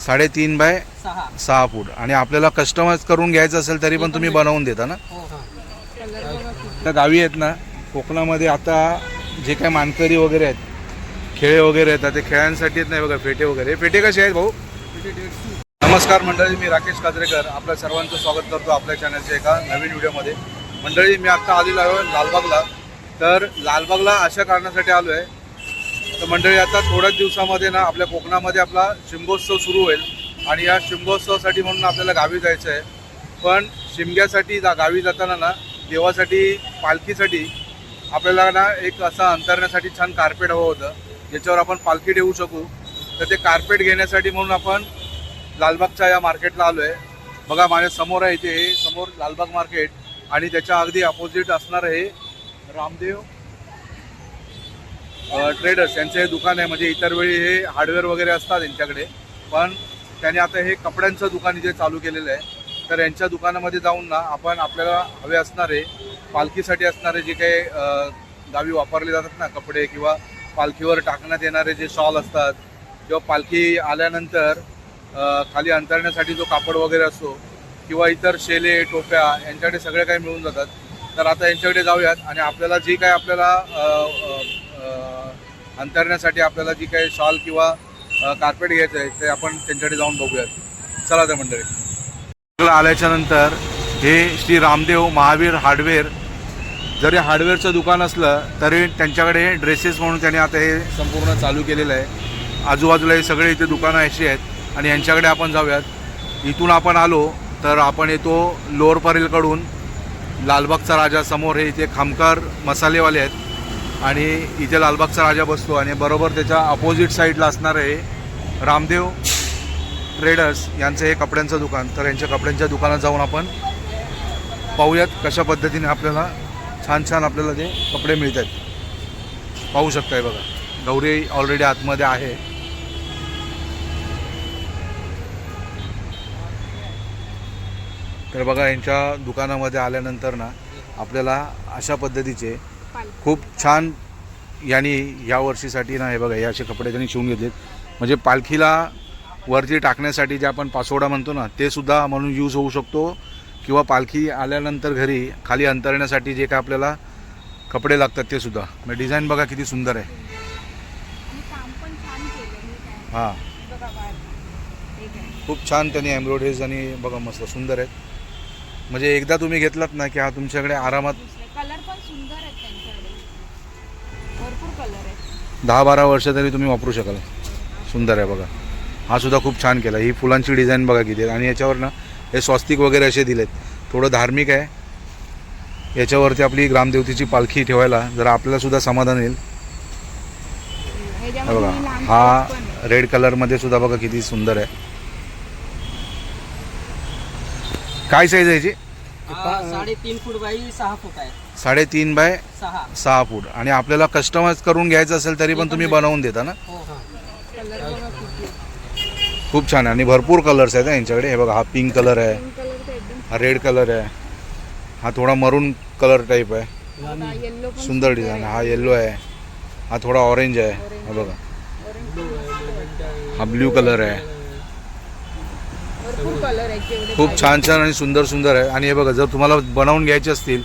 साडेतीन बाय सहा. फूट. आणि आपल्याला कस्टमाइज करून घ्यायचं असेल तरी पण तुम्ही बनवून देता ना? हो हो. त्या गावी आहेत ना कोकणामध्ये आता जे काय मानकरी वगैरे आहेत खेळे वगैरे आहेत ते खेळांसाठी आहेत नाही बघा फेटे वगैरे. फेटे कसे आहेत भाऊ? नमस्कार मंडळी मी राकेश काजरेकर. आपल्या सर्वांचं स्वागत करतो आपल्या चॅनलच्या एका नवीन व्हिडिओमध्ये मंडळी मी आत्ता आलेलो आहे लालबागला. तर लालबागला अशा कारणासाठी आलो आहे तर मंडळी आता थोड्याच दिवसामध्ये ना आपल्या कोकणामध्ये आपला शिमगोत्सव सुरू होईल. आणि या शिमगोत्सवासाठी म्हणून आपल्याला गावी जायचं आहे पण शिमग्यासाठी जा गावी जाताना ना देवासाठी पालखीसाठी आपल्याला ना एक असं अंतरण्यासाठी छान कार्पेट हवं होतं. ज्याच्यावर आपण पालखी ठेवू शकू. तर ते कार्पेट घेण्यासाठी म्हणून आपण लालबागच्या या मार्केटला आलो आहे बघा माझ्यासमोर आहे इथे हे समोर लालबाग मार्केट आणि त्याच्या अगदी अपोजिट असणार आहे रामदेव ट्रेडर्स यांचं हे दुकान आहे. म्हणजे इतर वेळी हे हार्डवेअर वगैरे असतात यांच्याकडे. पण त्याने आता हे कपड्यांचं दुकान इथे चालू केलेलं आहे. तर यांच्या दुकानामध्ये जाऊन ना आपण आपल्याला हवे असणारे पालखीसाठी असणारे जे काही गावी वापरले जातात ना कपडे किंवा पालखीवर टाकण्यात येणारे जे शॉल असतात किंवा पालखी आल्यानंतर खाली अंतरण्यासाठी जो कापड वगैरे असतो किंवा इतर शेले टोप्या यांच्याकडे सगळे काही मिळून जातात. तर आता यांच्याकडे जाऊयात आणि आपल्याला जी काय आपल्याला अंतरण्यासाठी आपल्याला जी काही शॉल किंवा कार्पेट घ्यायचं आहे ते आपण त्यांच्याकडे जाऊन बघूयात. चला त्या मंडळी. आल्याच्यानंतर हे श्री रामदेव महावीर हार्डवेअर जरी हार्डवेअरचं दुकान असलं तरी त्यांच्याकडे ड्रेसेस म्हणून त्यांनी आता हे संपूर्ण चालू केलेलं आहे. आजूबाजूला हे सगळे इथे दुकानं अशी आहेत. आणि यांच्याकडे आपण जाऊयात. इथून आपण आलो तर आपण येतो लोअर परेलकडून लालबागचा राजा समोर हे इथे खामकार मसालेवाले आहेत. आणि इथे लालबागचा राजा बसतो आणि बरोबर त्याच्या अपोजिट साईडला असणार आहे रामदेव ट्रेडर्स यांचं हे कपड्यांचं दुकान. तर यांच्या कपड्यांच्या दुकानात जाऊन आपण पाहूयात कशा पद्धतीने आपल्याला छान छान आपल्याला ते कपडे मिळत आहेत पाहू शकताय बघा. गौरी ऑलरेडी आतमध्ये आहे. तर बघा यांच्या दुकानामध्ये आल्यानंतर ना आपल्याला अशा पद्धतीचे खूप छान यांनी या वर्षीसाठी ना हे बघा हे असे कपडे त्यांनी शिवून घेतलेत. म्हणजे पालखीला वरती टाकण्यासाठी जे आपण पासोडा म्हणतो ना ते सुद्धा म्हणून यूज होऊ शकतो. किंवा पालखी आल्यानंतर घरी खाली अंतरण्यासाठी जे काय आपल्याला कपडे लागतात ते सुद्धा. म्हणजे डिझाईन बघा किती सुंदर आहे. हां. खूप छान त्यांनी एम्ब्रॉयडरीज आणि बघा मस्त सुंदर आहेत. म्हणजे एकदा तुम्ही घेतलात ना की हा तुमच्याकडे आरामात दुसरे कलर पण सुंदर आहेत त्यांच्याकडे. भरपूर कलर आहेत. दहा बारा वर्ष तरी तुम्ही वापरू शकाल. सुंदर आहे बघा. हा सुद्धा खूप छान केला. ही फुलांची डिझाईन बघा किती आहे आणि याच्यावर ना हे स्वस्तिक वगैरे असे दिलेत. थोडं धार्मिक आहे. याच्यावरती आपली ग्रामदेवतेची पालखी ठेवायला जरा आपल्याला सुद्धा समाधान येईल. हे ह्याच्यामध्ये बघा. लहान हा size पण आहे. रेड कलरमध्ये सुद्धा बघा किती सुंदर आहे. काय साईज आहे याची? साडेतीन फूट बाई सहा फूट आहे. साडेतीन बाय सहा. सहा फूट. आणि आपल्याला कस्टमाइज करून घ्यायचं असेल तरी पण तुम्ही बनवून देता ना? हो हो. कलर बघा किती खूप छान आहे. आणि भरपूर कलर्स आहेत हा यांच्याकडे. हे बघा हा पिंक कलर आहे. पिंक कलर तर एकदम हा रेड कलर आहे. हा थोडा मरून कलर टाईप आहे. बघा येल्लो पण सुंदर डिझाईन हा येल्लो आहे. हा थोडा ऑरेंज आहे. हा बघा. हा ब्ल्यू कलर आहे. भरपूर कलर आहेत जेवढे खूप. छान छान आणि सुंदर सुंदर आहे. आणि हे बघा जर तुम्हाला बनवून घ्यायचे असतील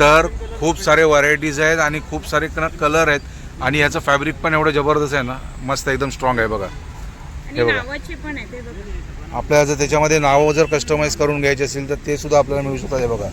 तर खूप सारे व्हरायटीज आहेत आणि खूप सारे कलर आहेत. आणि याचं फॅब्रिक पण एवढं जबरदस्त आहे ना. मस्त एकदम स्ट्रॉंग आहे बघा. आणि हे बघा. नावाचे पण आहेत हे बघा. आपल्याला जर त्याच्यामध्ये नावं जर कस्टमाइज करून घ्यायचे असेल तर ते सुद्धा आपल्याला मिळू शकतात हे बघा.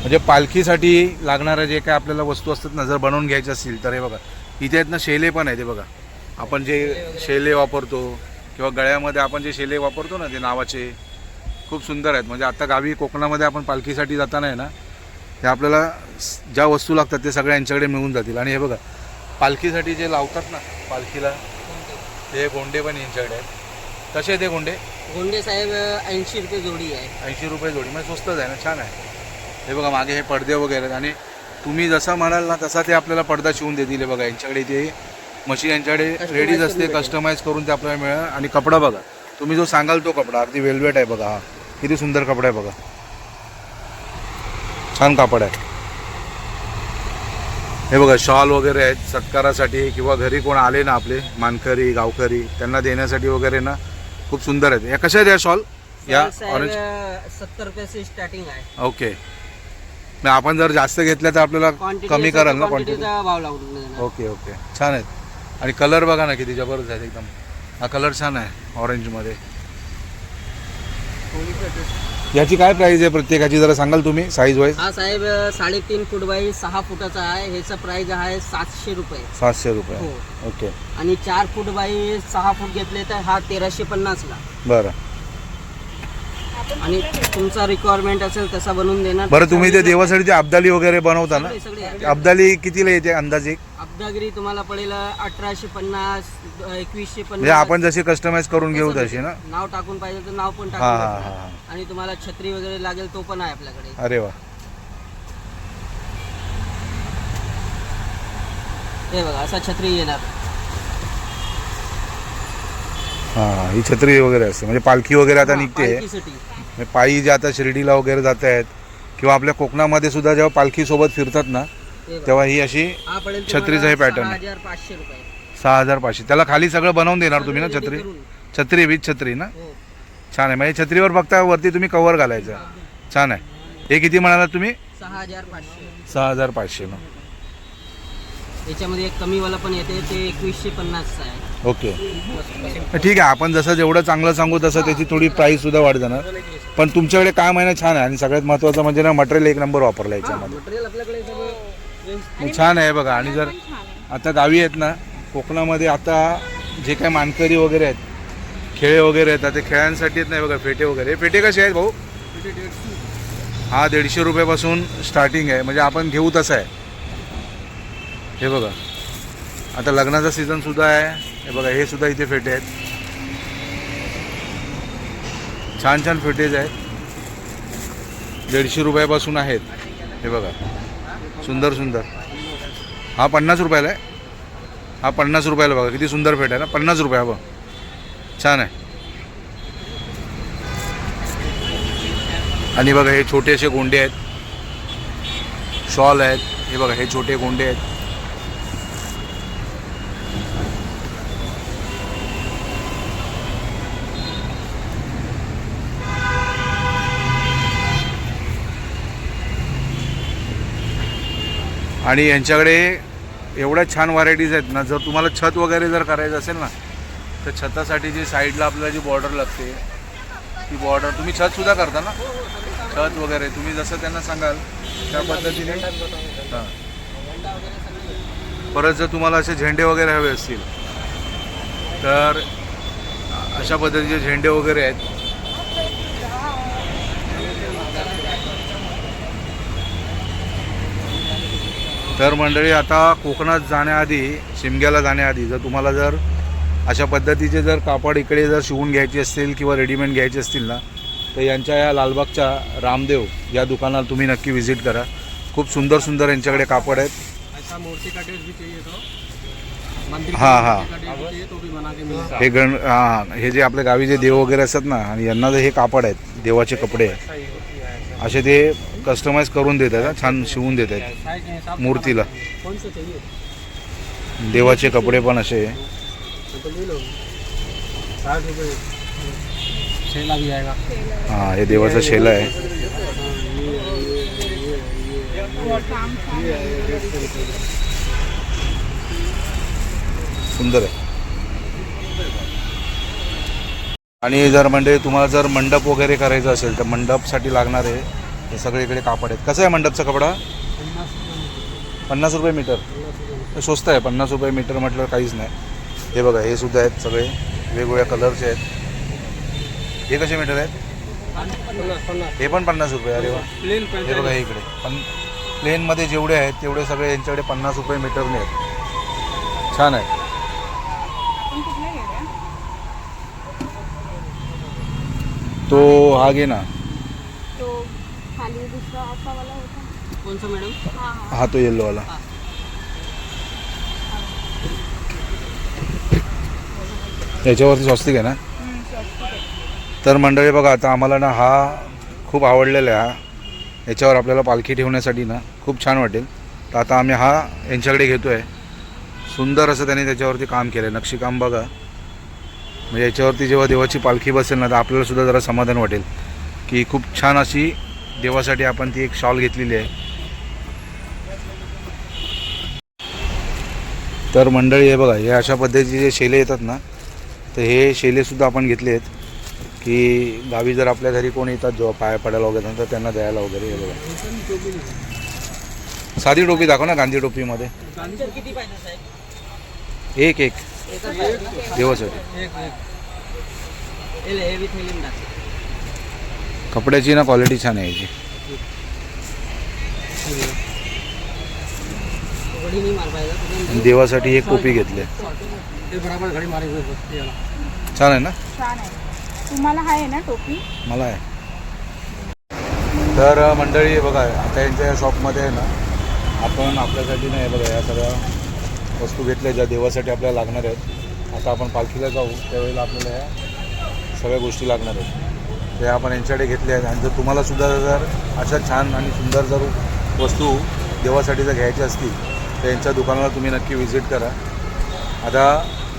म्हणजे पालखीसाठी लागणाऱ्या जे काय आपल्याला वस्तू असतात ना जर बनवून घ्यायचे असतील तर हे बघा. इथे आहेत ना शेले पण आहेत हे बघा. आपण जे शेले वापरतो किंवा गळ्यामध्ये आपण जे शेले वापरतो ना ते नावाचे खूप सुंदर आहेत. म्हणजे आता गावी कोकणामध्ये आपण पालखीसाठी जाताना आहे ना ते आपल्याला ज्या वस्तू लागतात ते सगळ्या यांच्याकडे मिळून जातील. आणि हे बघा पालखीसाठी जे लावतात ना पालखीला ते गोंडे पण यांच्याकडे आहेत. कसे आहेत ते गोंडे? गोंडे साहेब ऐंशी रुपये जोडी आहे. ऐंशी रुपये जोडी म्हणजे स्वस्तच आहे ना छान आहे. हे बघा मागे हे पडदे वगैरे आहेत. आणि तुम्ही जसा म्हणाल ना तसा ते आपल्याला पडदा शिवून देतील हे बघा यांच्याकडे ते मशीन यांच्याकडे रेडीच असते. कस्टमाइज करून ते आपल्याला मिळेल. आणि कपडा बघा. तुम्ही जो सांगाल तो कपडा अगदी वेलवेट आहे बघा हा. किती सुंदर कपडा आहे बघा. छान कापड आहे. हे बघा शॉल वगैरे आहेत. सत्कारासाठी किंवा घरी कोण आले ना आपले मानकरी गावकरी त्यांना देण्यासाठी वगैरे ना खूप सुंदर आहेत. या कशा आहेत या शॉल? या ऑरेंज सत्तर रुपये से स्टार्टिंग आहे. ओके मग आपण जर जास्त घेतल्या तर आपल्याला कमी कराल ना क्वांटिटी. ओके ओके छान आहेत. आणि कलर बघा ना किती जबरदस्त आहेत एकदम. हा कलर छान आहे ऑरेंजमध्ये याची काय प्राइस आहे प्रत्येकाची? जरा सांगाल तुम्ही साईज वाईज हा साहेब साडेतीन फूट बाय सहा फुटाचा आहे. ह्याचा प्राइस आहे सातशे रुपये. सातशे रुपये. हो. ओके आणि चार फूट बाय सहा फूट घेतले तर हा तेराशे पन्नासला. बरं. आणि तुमचा रिक्वायरमेंट असेल तसा बनवून देणार. बरं तुम्ही ते देवासाठी ते अब्दाली वगैरे बनवता ना सगळे. अब्दाली कितीला येते अंदाजे? अब्दागिरी तुम्हाला पडेल अठराशे पन्नास एकवीसशे म्हणजे पन्नास आपण जशी कस्टमाइज करून घेऊ तशी ना? नाव टाकून पाहिजे तर नाव पण हा टाकून हा. हा आणि तुम्हाला छत्री वगैरे लागेल तो पण आहे आपल्याकडे. अरे वा. हे बघा असा छत्री येणार. हा ही छत्री वगैरे असते. म्हणजे पालखी वगैरे आता निघते. पालखीसाठी. पायी जे आता शिर्डीला वगैरे जात आहेत किंवा आपल्या कोकणामध्ये सुद्धा जेव्हा पालखी सोबत फिरतात ना. तेव्हा ही अशी छत्रीचं हे pattern सहा. हजार पाचशे. त्याला खाली सगळं बनवून देणार तुम्ही ना छत्री. छत्री विथ छत्री ना? हो. छान आहे. म्हणजे छत्रीवर बघता वरती तुम्ही कव्हर घालायचं. छान आहे. हे किती म्हणालात तुम्ही? सहा हजार पाचशे. सहा हजार पाचशे ना याच्यामध्ये एक कमीवाला पण येते ते एकवीसशे पन्नासचा आहे. ओके. ठीक आहे आपण जसं जेवढं चांगलं सांगू तसं त्याची थोडी प्राईस सुद्धा वाढ जाणार. पण तुमच्याकडे काय महिना छान आहे आणि सगळ्यात महत्त्वाचं म्हणजे ना मटेरियल एक नंबर वापरलं याच्यामध्ये. छान आहे बघा. आणि जर आहे आता गावी आहेत ना कोकणामध्ये आता जे काय मानकरी वगैरे आहेत खेळ वगैरे आहेत ते खेळांसाठी नाही बघा फेटे वगैरे. फेटे कसे आहेत भाऊ? हा दीडशे रुपयापासून स्टार्टिंग आहे. म्हणजे आपण घेऊ तसं आहे. हे बघा. आता लग्नाचा सीझन सुद्धा आहे. हे बघा हे सुद्धा इथे फेटे आहेत. छान छान फेटेज आहेत. दीडशे रुपयापासून आहेत. हे बघा सुंदर सुंदर. हा पन्नास रुपयाला आहे. हा पन्नास रुपयाला बघा किती सुंदर फेट आहे ना. पन्नास रुपया बघ. छान आहे. आणि बघा हे छोटे असे गोंडे आहेत. शॉल आहेत. हे बघा हे छोटे गोंडे आहेत. आणि यांच्याकडे एवढ्या छान व्हरायटीज आहेत ना जर तुम्हाला छत वगैरे जर करायचं असेल ना तर छतासाठी जी साईडला आपल्याला जी बॉर्डर लागते ती बॉर्डर तुम्ही छतसुद्धा करता ना? छत वगैरे तुम्ही जसं त्यांना सांगाल त्या पद्धतीने. हां. परत जर तुम्हाला असे झेंडे वगैरे हवे असतील तर अशा पद्धतीचे झेंडे वगैरे आहेत. तर मंडळी आता कोकणात जाण्याआधी शिमग्याला जाण्याआधी जर तुम्हाला जर अशा पद्धतीचे जर कापड इकडे जर शिवून घ्यायचे असतील किंवा रेडीमेड घ्यायचे असतील ना तर यांच्या या लालबागच्या रामदेव या दुकानाला तुम्ही नक्की व्हिजिट करा. खूप सुंदर सुंदर यांच्याकडे कापड आहेत. हाँ हाँ. हे गण हां हे जे आपल्या गावी जे देव वगैरे असतात ना आणि यांना जे हे कापड आहेत देवाचे कपडे. असे ते कस्टमाइज करून देत आहेत छान शिवून देत आहेत मूर्तीला. देवाचे कपडे पण असे. हां हे देवाचा शेला आहे. सुंदर आहे. आणि जर म्हणजे तुम्हाला जर मंडप वगैरे करायचं असेल तर मंडपसाठी लागणारे हे सगळे इकडे कापड आहेत. कसं आहे मंडपचा कपडा? पन्नास रुपये मीटर. स्वस्त आहे. पन्नास रुपये मीटर म्हटलं काहीच नाही. हे बघा हे सुद्धा आहेत सगळे. वेगवेगळ्या कलरचे आहेत. हे कसे मीटर आहेत? हे पण पन्नास रुपये. अरे वा. हे बघा हे इकडे. पण प्लेनमध्ये जेवढे आहेत तेवढे सगळे यांच्याकडे पन्नास रुपये मीटरने आहेत. छान आहे. तो हा घे ना. तो खाली दुसरा असा वाला होता. कौन सा मैडम हा हा. हा तो येल्लोवाला याच्यावरती स्वस्तिक आहे ना? हम्म, स्वस्तिक आहे. तर मंडळी बघा आता आम्हाला ना हा खूप आवडलेला आहे हा. याच्यावर आपल्याला पालखी ठेवण्यासाठी ना खूप छान वाटेल. तर आता आम्ही हा यांच्याकडे घेतो आहे सुंदर असं त्यांनी त्याच्यावरती काम केलं आहे नक्षीकाम बघा. म्हणजे याच्यावरती जेव्हा देवाची पालखी बसेल ना तर आपल्याला सुद्धा जरा समाधान वाटेल. की खूप छान अशी देवासाठी आपण ती एक शॉल घेतलेली आहे. तर मंडळी हे बघा हे अशा पद्धतीचे जे शेले येतात ना तर हे शेलेसुद्धा आपण घेतले आहेत. की गावी जर आपल्या घरी कोण येतात जेव्हा पाया पडायला वगैरे तर त्यांना द्यायला वगैरे हे बघा. साधी टोपी दाखव ना गांधी टोपीमध्ये. एक एक. देवासाठी कपड्याची ना क्वालिटी छान आहे याची. घडी नाही मार पाहिजे आणि देवासाठी एक टोपी घेतली. छान आहे ना? छान आहे. तुम्हाला हा आहे ना टोपी? मला आहे. तर मंडळी बघा आता यांच्या या शॉपमध्ये आहे ना आपण आपल्यासाठी नाही बघा या सगळ्या वस्तू घेतल्या ज्या देवासाठी आपल्याला लागणार आहेत. आता आपण पालखीला जाऊ त्यावेळेला आपल्याला या सगळ्या गोष्टी लागणार आहेत. ते आपण यांच्याकडे घेतल्या आहेत. आणि जर तुम्हाला सुद्धा जर अशा छान आणि सुंदर जर वस्तू देवासाठी जर घ्यायच्या असतील तर यांच्या दुकानाला तुम्ही नक्की व्हिजिट करा. आता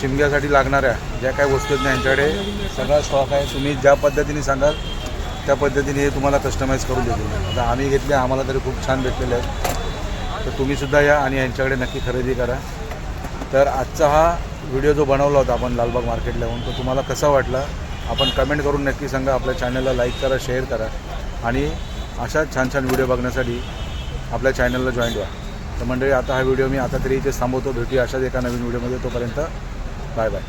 शिमग्यासाठी लागणाऱ्या ज्या काही वस्तू आहेत ना यांच्याकडे सगळा स्टॉक आहे. तुम्ही ज्या पद्धतीने सांगाल त्या पद्धतीने हे तुम्हाला कस्टमाइज करून देतील. आता आम्ही घेतले आम्हाला तरी खूप छान भेटलेले आहेत. तर तुम्हीसुद्धा या आणि यांच्याकडे नक्की खरेदी करा. तर आजचा हा व्हिडिओ जो बनवला होता आपण लालबाग मार्केटला येऊन तो तुम्हाला कसा वाटला? आपण कमेंट करून नक्की सांगा. आपल्या चॅनलला लाईक करा शेअर करा आणि अशा छान छान व्हिडिओ बघण्यासाठी आपल्या चॅनलला जॉईन व्हा. तर मंडळी आता हा व्हिडिओ मी आता तरी इथे थांबवतो. भेटूया अशाच एका नवीन व्हिडिओमध्ये. तोपर्यंत बाय बाय